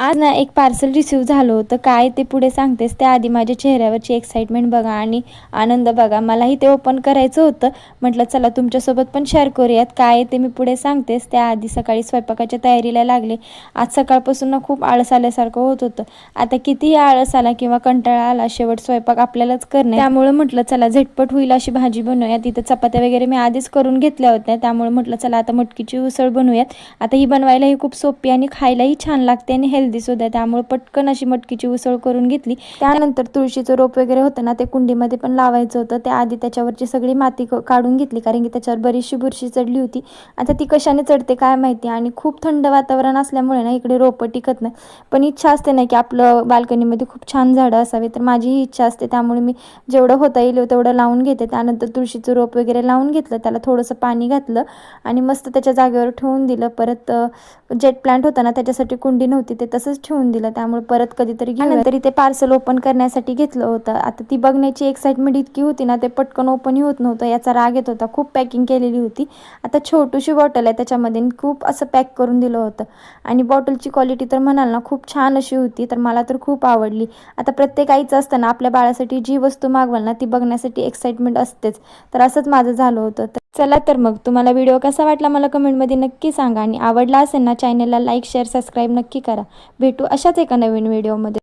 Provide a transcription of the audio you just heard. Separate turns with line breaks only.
आज ना एक पार्सल रिसीव झालं होतं. काय ते पुढे सांगतेस? त्याआधी माझ्या चेहऱ्यावरची एक्साइटमेंट बघा आणि आनंद बघा. मलाही ते ओपन करायचं होतं. म्हटलं चला तुमच्यासोबत पण शेअर करूयात. काय ते मी पुढे सांगतेस? त्याआधी सकाळी स्वयंपाकाच्या तयारीला लागले. आज सकाळपासून ना खूप आळस आल्यासारखं होत होतं. आता कितीही आळस आला किंवा कंटाळा आला शेवट स्वयंपाक आपल्यालाच करणे. त्यामुळे म्हटलं चला झटपट होईल अशी भाजी बनवूया तिथं चपात्या वगैरे मी आधीच करून घेतल्या होत्या. त्यामुळे म्हटलं चला आता मटकीची उसळ बनवूयात. आता ही बनवायलाही खूप सोपी आणि खायलाही छान लागते आणि हेल्दी सुद्धा आहे. त्यामुळे पटकन अशी मटकीची उसळ करून घेतली. त्यानंतर तुळशीचं रोप वगैरे होतं ना ते कुंडीमध्ये पण लावायचं होतं. त्याआधी त्याच्यावरची सगळी माती क- काढून घेतली कारण की त्याच्यावर बरीचशी बुरशी चढली होती. आता ती कशाने चढते काय माहिती? आणि खूप थंड वातावरण असल्यामुळे ना इकडे रोपं टिकत नाही पण इच्छा असते ना की आपलं बाल्कनीमध्ये खूप छान झाडं असावे. तर माझी ही इच्छा असते. त्यामुळे मी जेवढं होता येईल तेवढं लावून घेते. त्यानंतर तुळशीचं रोप वगैरे लावून घेतलं. त्याला थोडंसं पाणी घातलं आणि मस्त त्याच्या जागेवर ठेवून दिलं. परत जेट प्लांट होता ना त्याच्यासाठी कुंडी नव्हती. ते तसंच ठेवून दिलं. त्यामुळे परत कधीतरी घेऊन तरी ते पार्सल ओपन करण्यासाठी घेतलं होतं. आता ती बघण्याची एक्साइटमेंट इतकी होती ना ते पटकन ओपनही होत नव्हतं. याचा राग येत होता. खूप पॅकिंग केलेली होती. आता छोटीशी बॉटल आहे त्याच्यामध्ये. खूप असं पॅक करून दिलं होतं. आणि बॉटलची क्वालिटी तर म्हणाल ना खूप छान अशी होती. तर मला तर खूप आवडली. आता प्रत्येक आईचं असतं ना आपल्या बाळासाठी जी वस्तू मागवाल ना ती बघण्यासाठी एक्साइटमेंट असतेच. तर असंच माझं झालं होतं. तर चला तर मग तुम्हाला व्हिडिओ कसा वाटला मला कमेंटमध्ये नक्की सांगा आणि आवडला असेल ना चॅनलला लाईक शेअर सबस्क्राईब नक्की करा. भेटू अशाच एका नवीन व्हिडिओमध्ये.